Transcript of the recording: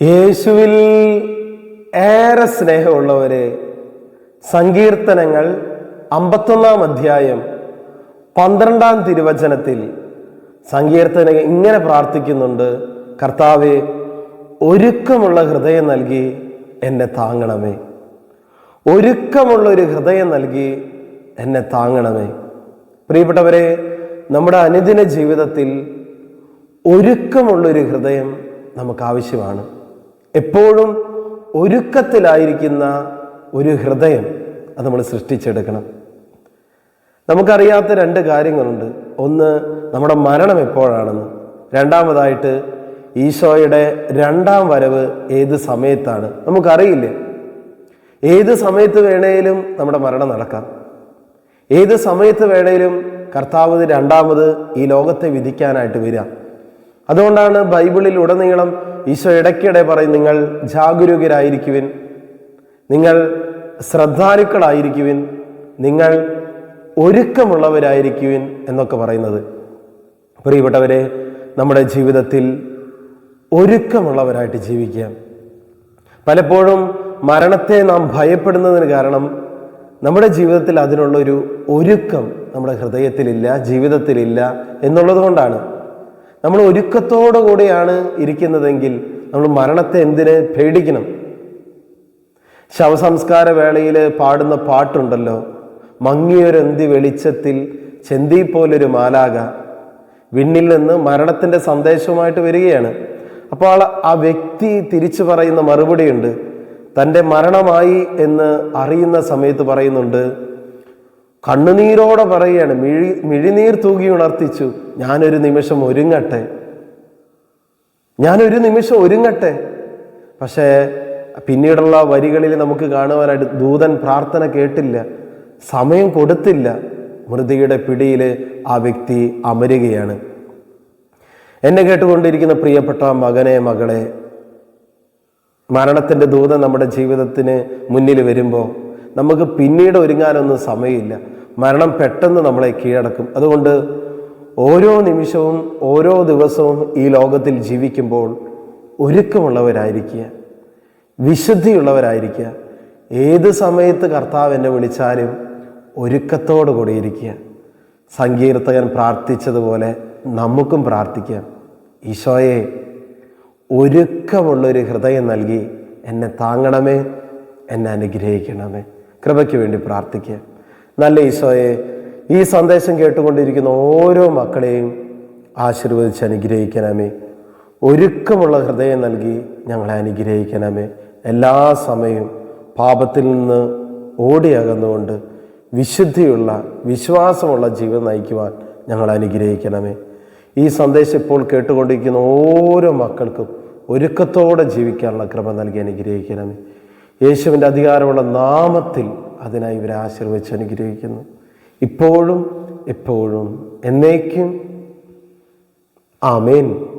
യേശുവിൽ ഏറെ സ്നേഹമുള്ളവരെ സങ്കീർത്തനങ്ങൾ അമ്പത്തൊന്നാം അധ്യായം പന്ത്രണ്ടാം തിരുവചനത്തിൽ സങ്കീർത്തന ഇങ്ങനെ പ്രാർത്ഥിക്കുന്നുണ്ട് കർത്താവെ ഒരുക്കമുള്ള ഹൃദയം നൽകി എന്നെ താങ്ങണമേ. ഒരുക്കമുള്ള ഒരു ഹൃദയം നൽകി എന്നെ താങ്ങണമേ. പ്രിയപ്പെട്ടവരെ നമ്മുടെ അനുദിന ജീവിതത്തിൽ ഒരുക്കമുള്ളൊരു ഹൃദയം നമുക്ക് ആവശ്യമാണ്. എപ്പോഴും ഒരുക്കത്തിലായിരിക്കുന്ന ഒരു ഹൃദയം അത് നമ്മൾ സൃഷ്ടിച്ചെടുക്കണം. നമുക്കറിയാത്ത രണ്ട് കാര്യങ്ങളുണ്ട്. ഒന്ന് നമ്മുടെ മരണം എപ്പോഴാണെന്ന് രണ്ടാമതായിട്ട് ഈശോയുടെ രണ്ടാം വരവ് ഏത് സമയത്താണ് നമുക്കറിയില്ല? ഏത് സമയത്ത് വേണേലും നമ്മുടെ മരണം നടക്കാം. ഏത് സമയത്ത് വേണേലും കർത്താവ് രണ്ടാമത് ഈ ലോകത്തെ വിധിക്കാനായിട്ട് വരിക. അതുകൊണ്ടാണ് ബൈബിളിൽ ഉടനീളം ഈശോ ഇടയ്ക്കിടെ പറയും നിങ്ങൾ ജാഗരൂകരായിരിക്കുവിൻ നിങ്ങൾ ശ്രദ്ധാലുക്കളായിരിക്കുവിൻ നിങ്ങൾ ഒരുക്കമുള്ളവരായിരിക്കുവിൻ എന്നൊക്കെ പറയുന്നത്. പ്രിയപ്പെട്ടവരെ നമ്മുടെ ജീവിതത്തിൽ ഒരുക്കമുള്ളവരായിട്ട് ജീവിക്കാം. പലപ്പോഴും മരണത്തെ നാം ഭയപ്പെടുന്നതിന് കാരണം നമ്മുടെ ജീവിതത്തിൽ അതിനുള്ളൊരു ഒരുക്കം നമ്മുടെ ഹൃദയത്തിലില്ല ജീവിതത്തിലില്ല എന്നുള്ളത് കൊണ്ടാണ്. നമ്മൾ ഒരുക്കത്തോടു കൂടിയാണ് ഇരിക്കുന്നതെങ്കിൽ നമ്മൾ മരണത്തെ എന്തിന് പേടിക്കണം? ശവസംസ്കാര വേളയിൽ പാടുന്ന പാട്ടുണ്ടല്ലോ. മങ്ങിയൊരന്തി വെളിച്ചത്തിൽ ചെന്തി പോലൊരു മാലാക വിണ്ണിൽ നിന്ന് മരണത്തിന്റെ സന്ദേശവുമായിട്ട് വരികയാണ്. അപ്പോൾ ആ വ്യക്തി തിരിച്ചു പറയുന്ന മറുപടിയുണ്ട്. തന്റെ മരണമായി എന്ന് അറിയുന്ന സമയത്ത് പറയുന്നുണ്ട് കണ്ണുനീരോടെ പറയുകയാണ് മിഴി മിഴിനീർ തൂകി ഉണർത്തിച്ചു. ഞാനൊരു നിമിഷം ഒരുങ്ങട്ടെ. ഞാനൊരു നിമിഷം ഒരുങ്ങട്ടെ. പക്ഷേ പിന്നീടുള്ള വരികളിൽ നമുക്ക് കാണുവാനായിട്ട് ദൂതൻ പ്രാർത്ഥന കേട്ടില്ല സമയം കൊടുത്തില്ല. മൃതിയുടെ പിടിയിൽ ആ വ്യക്തി അമരുകയാണ്. എന്നെ കേട്ടുകൊണ്ടിരിക്കുന്ന പ്രിയപ്പെട്ട മകനെ മകളെ മരണത്തിന്റെ ദൂതം നമ്മുടെ ജീവിതത്തിന് മുന്നിൽ വരുമ്പോൾ നമുക്ക് പിന്നീട് ഒരുങ്ങാനൊന്നും സമയമില്ല. മരണം പെട്ടെന്ന് നമ്മളെ കീഴടക്കും. അതുകൊണ്ട് ഓരോ നിമിഷവും ഓരോ ദിവസവും ഈ ലോകത്തിൽ ജീവിക്കുമ്പോൾ ഒരുക്കമുള്ളവരായിരിക്കുക വിശുദ്ധിയുള്ളവരായിരിക്കുക. ഏത് സമയത്ത് കർത്താവ് എന്നെ വിളിച്ചാലും ഒരുക്കത്തോടു കൂടി ഇരിക്കുക. സങ്കീർത്തകൻ പ്രാർത്ഥിച്ചതുപോലെ നമുക്കും പ്രാർത്ഥിക്കാം. ഈശോയെ ഒരുക്കമുള്ളൊരു ഹൃദയം നൽകി എന്നെ താങ്ങണമേ എന്നെ അനുഗ്രഹിക്കണമേ. കൃപയ്ക്ക് വേണ്ടി പ്രാർത്ഥിക്കുക നല്ല ഈശോയെ ഈ സന്ദേശം കേട്ടുകൊണ്ടിരിക്കുന്ന ഓരോ മക്കളെയും ആശീർവദിച്ച് അനുഗ്രഹിക്കണമേ. ഒരുക്കമുള്ള ഹൃദയം നൽകി ഞങ്ങളെ അനുഗ്രഹിക്കണമേ. എല്ലാ സമയവും പാപത്തിൽ നിന്ന് ഓടിയകന്നുകൊണ്ട് വിശുദ്ധിയുള്ള വിശ്വാസമുള്ള ജീവിതം നയിക്കുവാൻ ഞങ്ങൾ അനുഗ്രഹിക്കണമേ. ഈ സന്ദേശം ഇപ്പോൾ കേട്ടുകൊണ്ടിരിക്കുന്ന ഓരോ മക്കൾക്കും ഒരുക്കത്തോടെ ജീവിക്കാനുള്ള ക്രമം നൽകി അനുഗ്രഹിക്കണമേ. യേശുവിന്റെ അധികാരമുള്ള നാമത്തിൽ അതിനായി ഇവരെ ആശീർവദിച്ച് അനുഗ്രഹിക്കുന്നു. ഇപ്പോഴും എപ്പോഴും എന്നേക്കും. ആമേൻ.